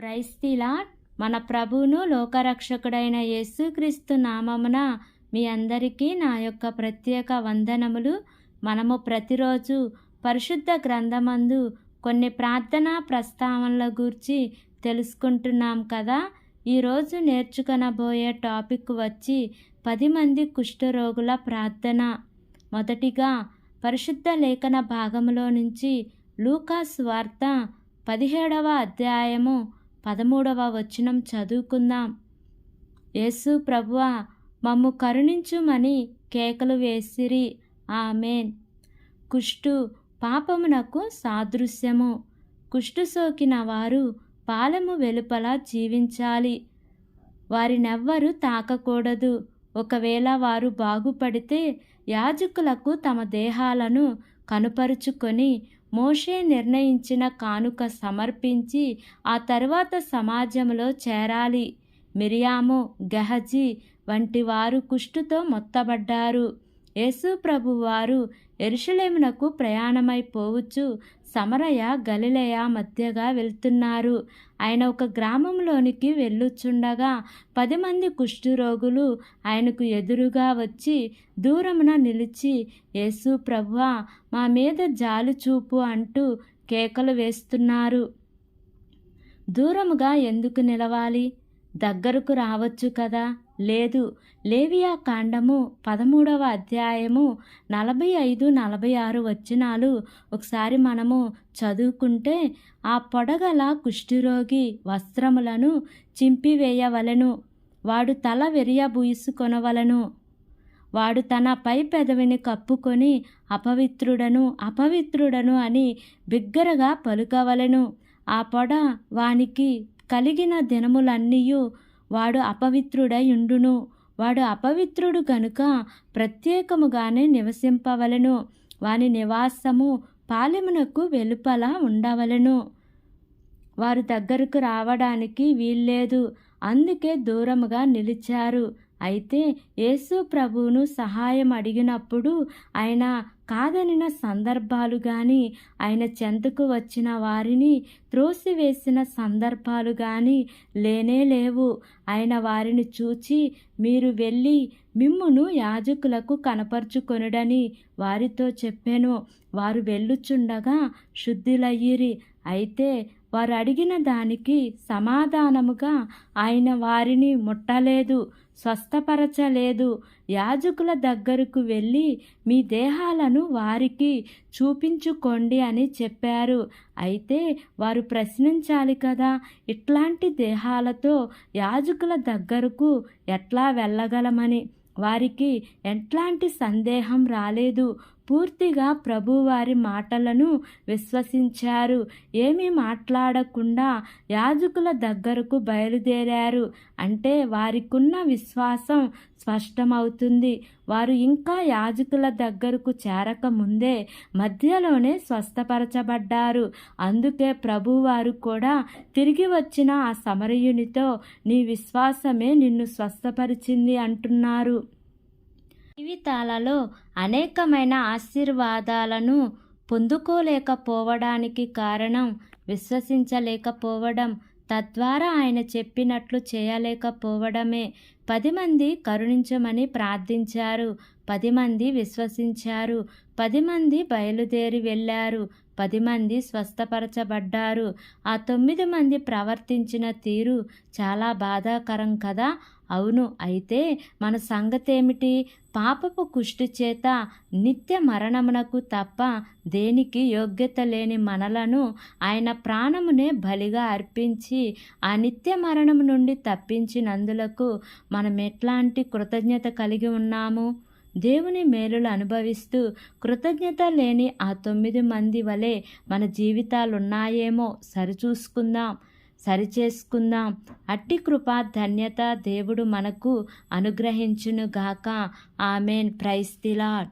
క్రైస్తిలా? మన ప్రభువును లోకరక్షకుడైన యేసుక్రీస్తు నామమున మీ అందరికీ నా యొక్క ప్రత్యేక వందనములు. మనము ప్రతిరోజు పరిశుద్ధ గ్రంథమందు కొన్ని ప్రార్థనా ప్రస్తావనల గురించి తెలుసుకుంటున్నాం కదా. ఈరోజు నేర్చుకొనబోయే టాపిక్ వచ్చి పది మంది కుష్ఠరోగుల ప్రార్థన. మొదటిగా పరిశుద్ధ లేఖన భాగంలో నుంచి లూకాస్ వార్త పదిహేడవ అధ్యాయము పదమూడవ వచనం చదువుకుందాం. యేసు ప్రభువా మమ్ము కరుణించుమని కేకలు వేసిరి. ఆమెన్. కుష్టు పాపమునకు సాదృశ్యము. కుష్టు సోకిన వారు పాలెము వెలుపల జీవించాలి. వారినెవ్వరూ తాకకూడదు. ఒకవేళ వారు బాగుపడితే యాజకులకు తమ దేహాలను కనుపరుచుకొని మోషే నిర్ణయించిన కానుక సమర్పించి ఆ తర్వాత సమాజంలో చేరాలి. మిరియాము గహజీ వంటి వారు కుష్టుతో మొత్తబడ్డారు. యేసు వారు ఎరుషలేమునకు ప్రయాణమైపోవచ్చు సమరయ గలిలయ మధ్యగా వెళ్తున్నారు. ఆయన ఒక గ్రామంలోనికి వెళ్ళుచుండగా పది మంది కుష్ఠురోగులు ఆయనకు ఎదురుగా వచ్చి దూరమున నిలిచి యేసు ప్రభువా మా మీద జాలు చూపు అంటూ కేకలు వేస్తున్నారు. దూరముగా ఎందుకు నిలవాలి? దగ్గరకు రావచ్చు కదా. లేదు. లేవియా కాండము పదమూడవ అధ్యాయము నలభై ఐదు నలభై ఆరు వచనాలు. ఒకసారి మనము చదువుకుంటే ఆ పొడగల కుష్ఠిరోగి వస్త్రములను చింపివేయవలెను. వాడు తల వెరియబూసుకొనవలను వాడు తన పై పెదవిని కప్పుకొని అపవిత్రుడను అపవిత్రుడను అని బిగ్గరగా పలుకవలెను. ఆ పొడ వానికి కలిగిన దినములన్నీయూ వాడు అపవిత్రుడై ఉండును వాడు అపవిత్రుడు కనుక ప్రత్యేకముగానే నివసింపవలెను. వాని నివాసము పాలెమునకు వెలుపల ఉండవలెను. వారు దగ్గరకు రావడానికి వీల్లేదు. అందుకే దూరముగా నిలిచారు. అయితే యేసు ప్రభువును సహాయం అడిగినప్పుడు ఆయన కాదనిన సందర్భాలు కానీ ఆయన చెంతకు వచ్చిన వారిని త్రోసివేసిన సందర్భాలు కానీ లేనే లేవు. ఆయన వారిని చూచి మీరు వెళ్ళి మిమ్మును యాజకులకు కనపరుచుకొనుడని వారితో చెప్పాను. వారు వెళ్ళుచుండగా శుద్ధులయ్యిరి. అయితే వారు అడిగిన దానికి సమాధానముగా ఆయన వారిని ముట్టలేదు స్వస్థపరచలేదు. యాజకుల దగ్గరకు వెళ్ళి మీ దేహాలను వారికి చూపించుకోండి అని చెప్పారు. అయితే వారు ప్రశ్నించాలి కదా ఇట్లాంటి దేహాలతో యాజకుల దగ్గరకు ఎట్లా వెళ్ళగలమని? వారికి ఎట్లాంటి సందేహం రాలేదు. పూర్తిగా ప్రభువారి మాటలను విశ్వసించారు. ఏమీ మాట్లాడకుండా యాజకుల దగ్గరకు బయలుదేరారు. అంటే వారికున్న విశ్వాసం స్పష్టమవుతుంది. వారు ఇంకా యాజకుల దగ్గరకు చేరకముందే మధ్యలోనే స్వస్థపరచబడ్డారు. అందుకే ప్రభువారు కూడా తిరిగి వచ్చిన ఆ సమరయునితో నీ విశ్వాసమే నిన్ను స్వస్థపరిచింది అంటున్నారు. జీవితాలలో అనేకమైన ఆశీర్వాదాలను పొందుకోలేకపోవడానికి కారణం విశ్వసించలేకపోవడం. తద్వారా ఆయన చెప్పినట్లు చేయలేకపోవడమే. పది మంది కరుణించమని ప్రార్థించారు. పది మంది విశ్వసించారు. పది మంది బయలుదేరి వెళ్ళారు. పది మంది స్వస్థపరచబడ్డారు. ఆ తొమ్మిది మంది ప్రవర్తించిన తీరు చాలా బాధాకరం కదా? అవును. అయితే మన సంగతేమిటి? పాపపు కుష్టి చేత నిత్య మరణమునకు తప్ప దేనికి యోగ్యత లేని మనలను ఆయన ప్రాణమునే బలిగా అర్పించి ఆ నిత్య మరణము నుండి తప్పించినందులకు మనం ఎట్లాంటి కృతజ్ఞత కలిగి ఉన్నాము? దేవుని మేలులు అనుభవిస్తూ కృతజ్ఞత లేని ఆ తొమ్మిది మంది వలె మన జీవితాలున్నాయేమో సరిచూసుకుందాం సరిచేసుకుందాం. అట్టి కృపా ధన్యత దేవుడు మనకు అనుగ్రహించునుగాక. ఆమెన్. ప్రైస్తిలాట్